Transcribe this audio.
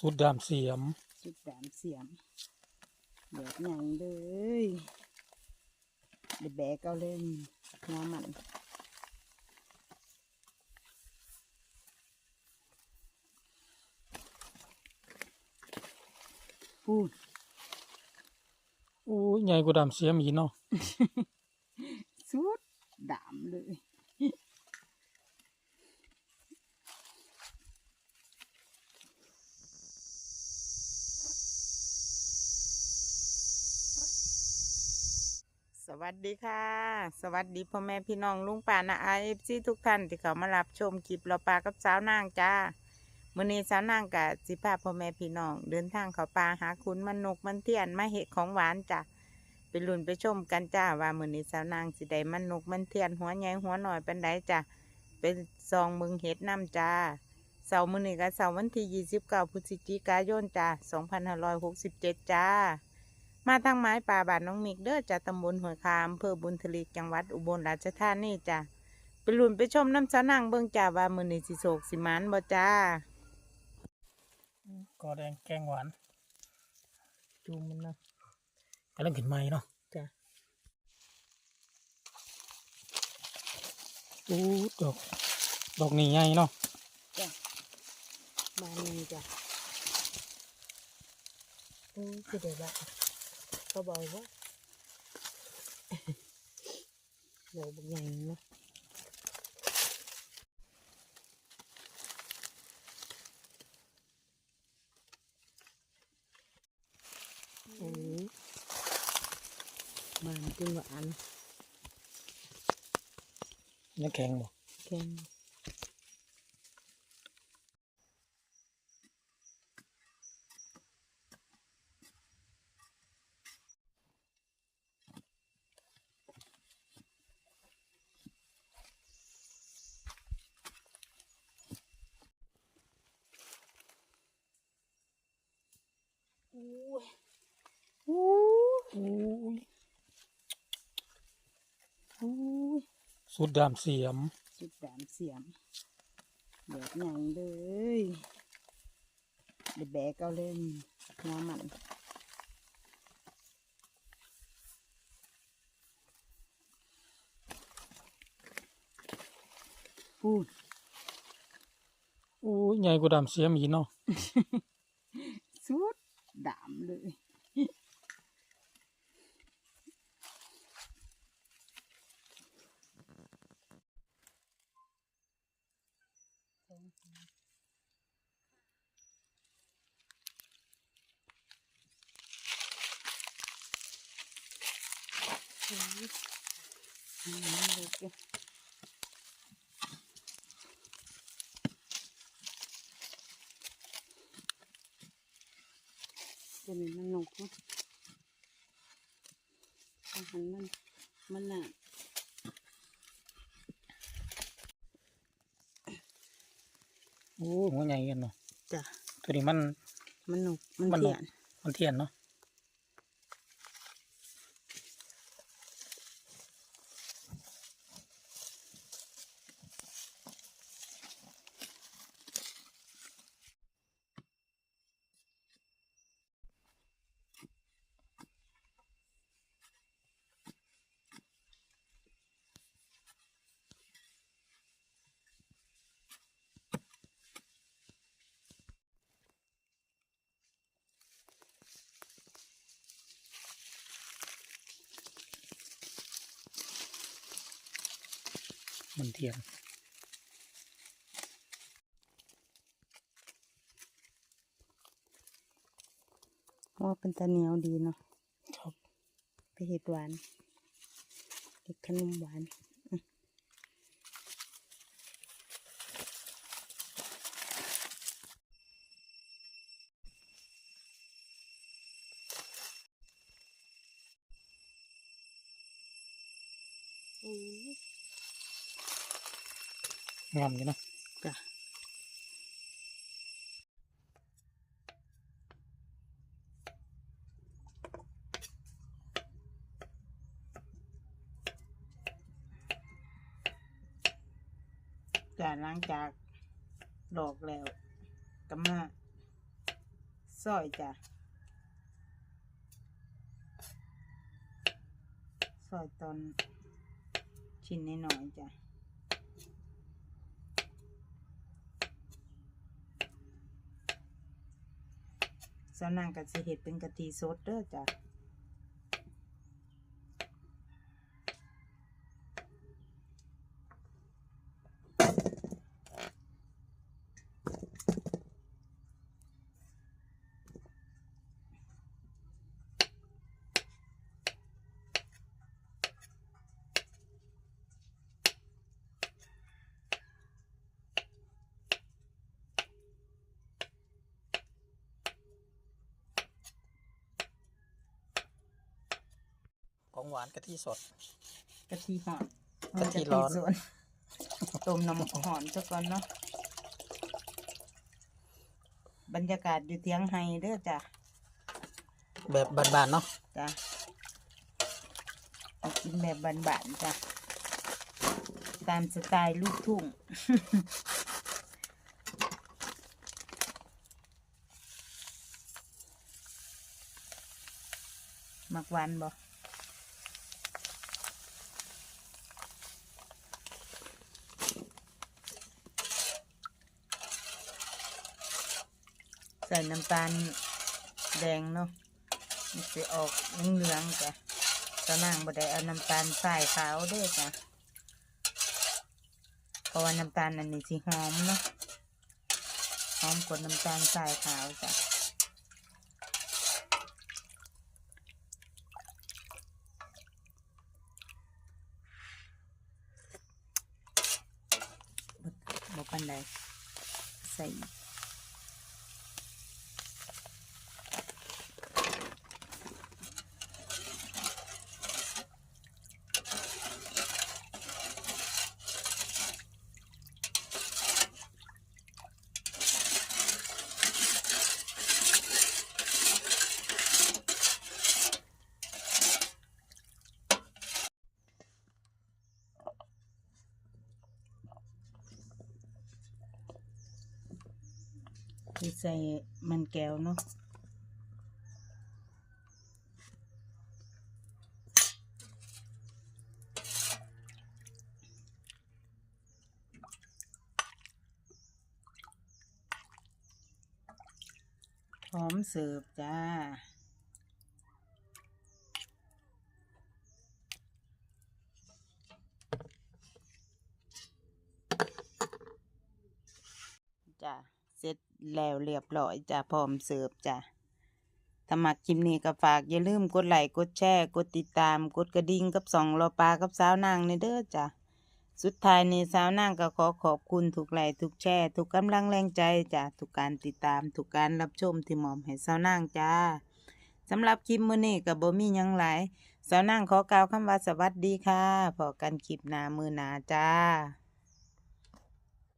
สุดดามเสียม สุดแดมเสียมแบบใหญ่เลยเดี๋ยวแบกเอาเลยหัวมันพูดอู้ยใหญ่กว่าดามเสียมอีกเนาะสุดดามเลย สวัสดีค่ะ สวัสดีพ่อแม่พี่น้องลุงป่านะไอเอฟซีทุกท่านที่เขามารับชมคลิปเราปลากับสาวนางจ้ามื่อนี้สาวนางกับสิพาพ่อแม่พี่น้อง เดินทางเขาป่าหาคุณมันนกมันเทียนมาเห็ดของหวานจ้ะไปลุ้นไปชมกันจ้าว่ามื่อนี้สาวนางสิได้มันนกมันเทียนหัวใหญ่หัวหน่อยเป็นไดจ้ะเป็นซองมึงเห็ดน้ำจ้าเสาร์มื่อนี้กับเสาร์วันที่ยี่สิบเก้าพฤศจิกายนจ้าสองพันห้าร้อยหกสิบเจ็ดจ้า มาทางไม้ป่าบ้านน้องมิกเด้อจากตำบลหัวคามอำเภอบุญทลีจังหวัดอุบลราชธานีจ้ะไปลุ้นไปชมน้ำสานังเบิ่งจ้าว่ามือนี้สิโศกสิหมันบ่จ้ากอแดงแกงหวานจูมมันนะกำลังขึ้นใหม่เนาะจ้ะอู้ดอกดอกนี่ใหญ่เนาะจ้ะบ้านนี้จ้ะโอ้ยคือเดี๋ยวละเขาบอกว่าเดี๋ยวบางอย่างเนาะโอ้ยมันกินหวาน ยังแข็งบ่ แข็ง อู้ยอู้ย อู้ย อู้ย สุดดามเสียม สุดแดมเสียมแบบใหญ่เลยเดี๋ยวแบกเอาเลยหัวมันพูดอู้ยใหญ่กว่าดามเสียมอีกเนาะสุดดามเลยอืมเลย จ้ะตัวนี้มันนกเนาะอาหารมันมันน่ะอู้หัวใหญ่กันเนาะจ้ะตัวนี้มันมันนกมันมันนกเทียนมันเทียนเนาะ มันเทียนว่าเป็นตาเหนียวดีเนาะครับไปเห็ดหวานเห็ดขนมหวานอื้อโอ้ย งามอยู่นะจ้ะจากหลังจากดอกแล้วก็มาซอยจ้ะซอยตอนชิ้นน้อยๆจ้ะ สาวนางกับเสิเห็ดเป็นกะทิสดเด้อจ้ะ ของหวานกะทิสด กะทิหอนกะทิร้อนสวนต้มน้ำหอนซะก่อนเนาะบรรยากาศอยู่เทียงไฮเด้อจ้ะแบบบานๆเนาะจ้ะเอากินแบบบานๆจ้ะตามสไตล์ลูกทุ่ง มักหวานบ่ ส่น้ำตาลแดงเนาะมันจะออกเหลืองๆจ้ะตอนนั่งบ่ได้เอาน้ำตาลสายขาวด้วยจ้ะเพราะว่าน้ำตาลอันนี้สิหอมเนาะหอมกว่าน้ำตาลสายขาวจ้ะบปันใดใส่ คือใส่มันแก้วเนาะพร้อมเสิร์ฟจ้าจ้ะ เสร็จแล้วเรียบร้อยจ้ะพร้อมเสิร์ฟจ้ะถ้ามักคลิปนี้ก็ฝากอย่าลืมกดไลค์กดแชร์ กดติดตาม กดกระดิ่งกับสองรอปลากับสาวนางในเด้อจ้ะสุดท้ายในสาวนางก็ขอขอบคุณทุกไลค์ทุกแชร์ ทุกกำลังแรงใจจ้ะทุกการติดตาม ทุกการรับชมที่หมอมให้สาวนางจ้าสำหรับคลิปมื้อนี้ก็บ่มีหยังหลายสาวนางขอกล่าวคำว่าสวัสดีค่ะพอกันคลิปหน้ามือหนาจ้า